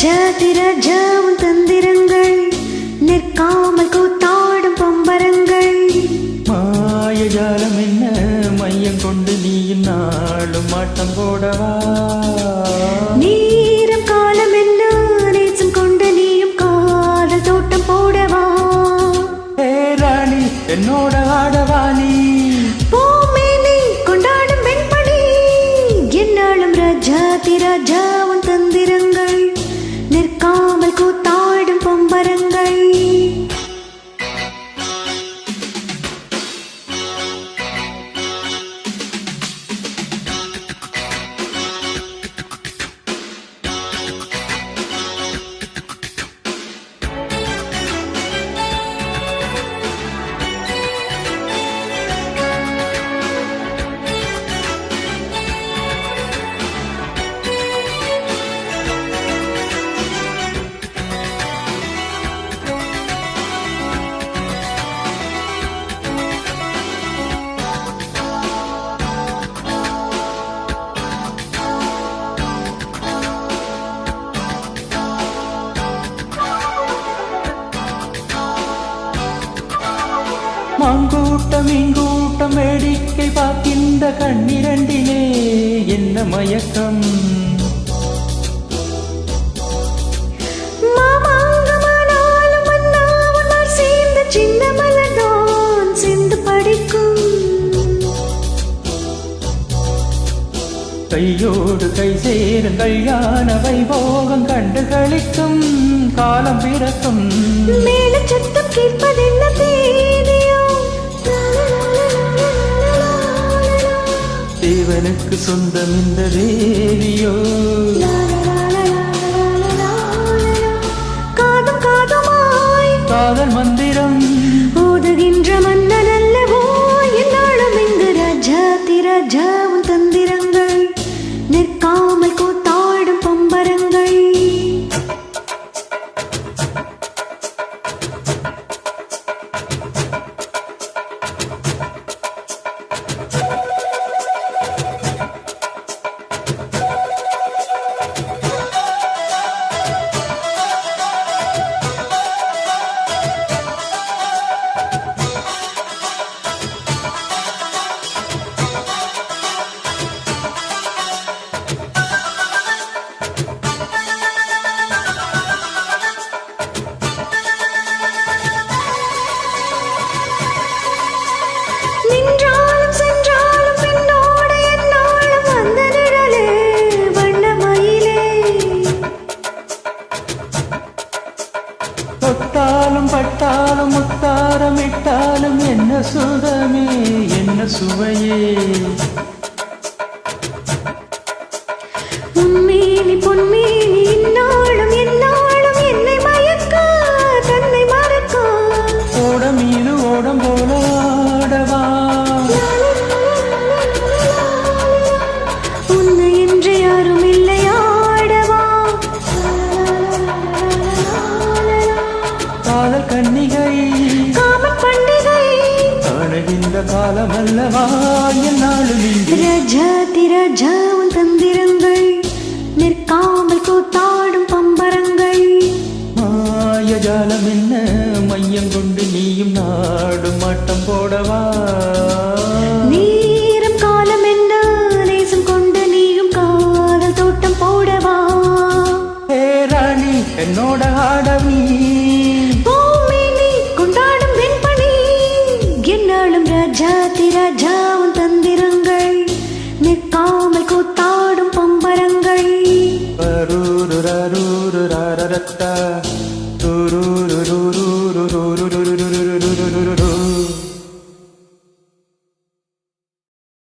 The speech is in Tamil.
ராஜாதிராஜாவும் தந்திரங்கள் நிற்காமல் கூத்தாடும் பம்பரங்கள். மாயஜாலம் என்ன? மையம் கொண்டு நீயும் நாளும் ஆட்டம் போடவா? நேரம் காலம் என்ன? நேசம் கொண்டு நீயும் காதல் தோட்டம் போடவா? ஏ ராணி என்னோட ஆடவா நீ? பூமேனி கொண்டாடும் வெண்பணி என்னாலும் தந்திரங்கள் மாங்கூட்டம் இங்கூட்டம் வேடிக்கை பார்க்கின்ற கண்ணிரண்டிலே என்ன மயக்கம்? கையோடு கை சேரும் கல்யாண வைபோகம் கண்டு களிக்கும் காலம் பிறக்கும். மேல சத்தம் கேட்பதென்ன தேவனுக்கு சொந்தம் இந்த காதுமாய் காதல் மந்திரம். தொட்டாலும் பட்டாலும் முத்தாரமிட்டாலும் என்ன சுகமே என்ன சுவையே. அல்லவா நாளும் ரஜாதி ரஜாவும் தந்திரங்கள். நிற்காமல் கூத்தாடும் பம்பரங்கள். மாயஜாலம் என்ன மையம் கொண்டு நீயும் நாடும் மாட்டம் போடவா? நேரம் காலம் என்ன? நேசம் கொண்டு நீயும் காதல் என்னோட ஆடவீ என்னாலும் ராஜாதி ராஜாவும் தந்திரங்கள். நிற்காமல் கூத்தாடும் பம்பரங்கள். ரூரு